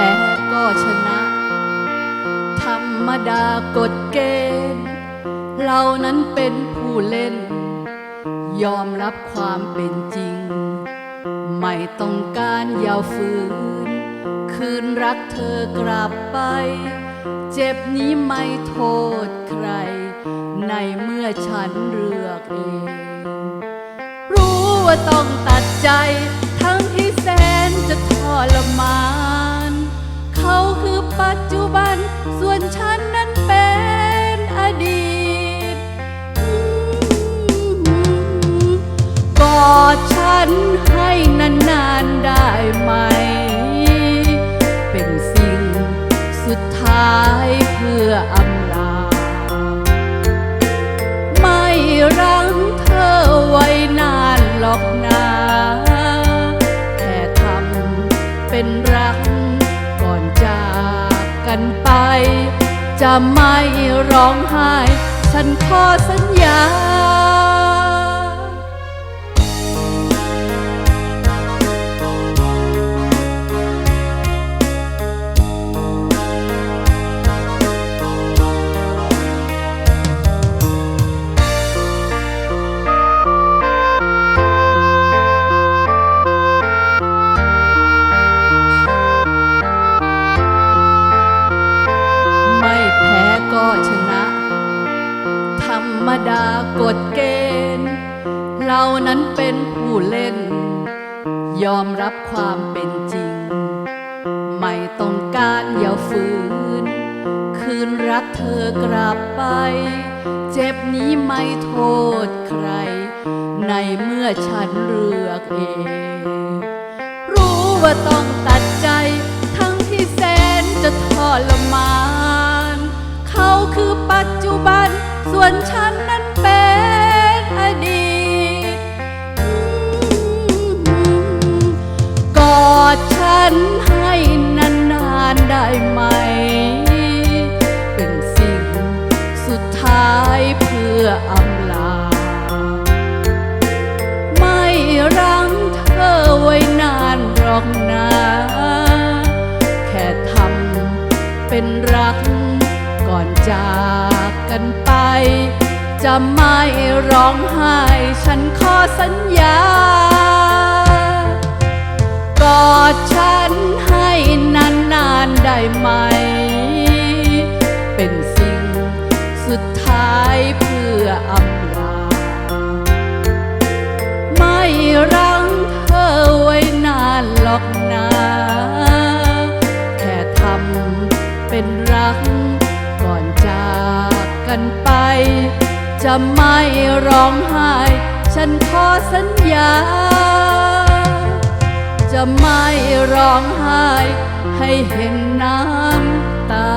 แพ้ก็ชนะ ธรรมดากฎเกณฑ์ เรานั้นเป็นผู้เล่น ยอมรับความเป็นจริง ไม่ต้องการยาวฝืน คืนรักเธอกลับไป เจ็บนี้ไม่โทษใคร ในเมื่อฉันเลือกเอง รู้ว่าต้องตัดใจ ดฉันให้นานๆได้ไหม เป็นสิ่งสุดท้ายเพื่ออำลา ไม่รั้งเธอไว้นานหรอกนะแค่ทำเป็นรักก่อนจากกันไป จะไม่ร้องไห้ ฉันขอสัญญา มดากฎเกณฑ์ เรานั้นเป็นผู้เล่น ยอมรับความเป็นจริง ไม่ต้องการอย่าฝืน คืนรักเธอกลับไป เจ็บนี้ไม่โทษใคร ในเมื่อฉันเลือกเอง รู้ว่าต้องตัดใจ ทั้งที่แสนจะทรมาน เขาคือปัจจุบันส่วนฉันนั้นเป็นานได้ไหม เป็นสิ่งสุดท้ายเพื่ออำลา ไม่รั้งเธอไว้นานหรอกนะ แค่ทำเป็นรักก่อนจากกันไป จะไม่ร้องไห้ ฉันขอสัญญากอดฉัน ออำลาไม่รังเธอไว้นานหรอกนะแค่ทำเป็นรัก ก่อนจากกันไป จะไม่ร้องไห้ ฉันขอสัญญา จะไม่ร้องไห้ ให้เห็นน้ำตา